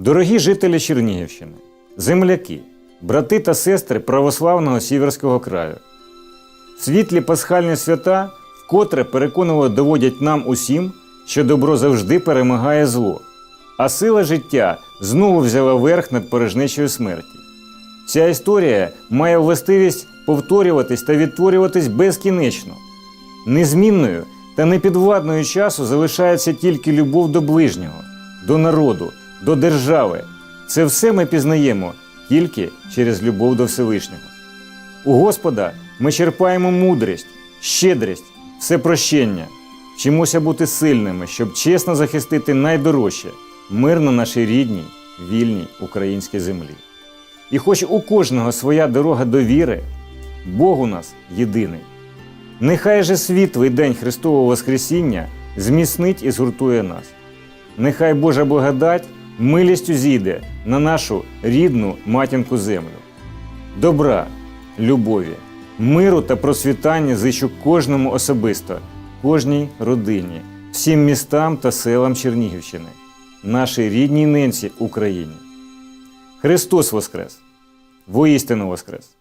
Дорогі жителі Чернігівщини, земляки, брати та сестри православного Сіверського краю, світлі пасхальні свята вкотре переконливо доводять нам усім, що добро завжди перемагає зло, а сила життя знову взяла верх над порожнечою смерті. Ця історія має властивість повторюватись та відтворюватись безкінечно. Незмінною та непідвладною часу залишається тільки любов до ближнього, до народу, до держави. Це все ми пізнаємо тільки через любов до Всевишнього. У Господа ми черпаємо мудрість, щедрість, всепрощення, вчимося бути сильними, щоб чесно захистити найдорожче мир на нашій рідній, вільній українській землі. І хоч у кожного своя дорога до віри, Бог у нас єдиний. Нехай же світлий день Христового Воскресіння зміцнить і згуртує нас. Нехай Божа благодать милістю зійде на нашу рідну матінку землю. Добра, любові, миру та просвітання зичу кожному особисто, кожній родині, всім містам та селам Чернігівщини, нашій рідній ненці Україні. Христос Воскрес! Воістину Воскрес!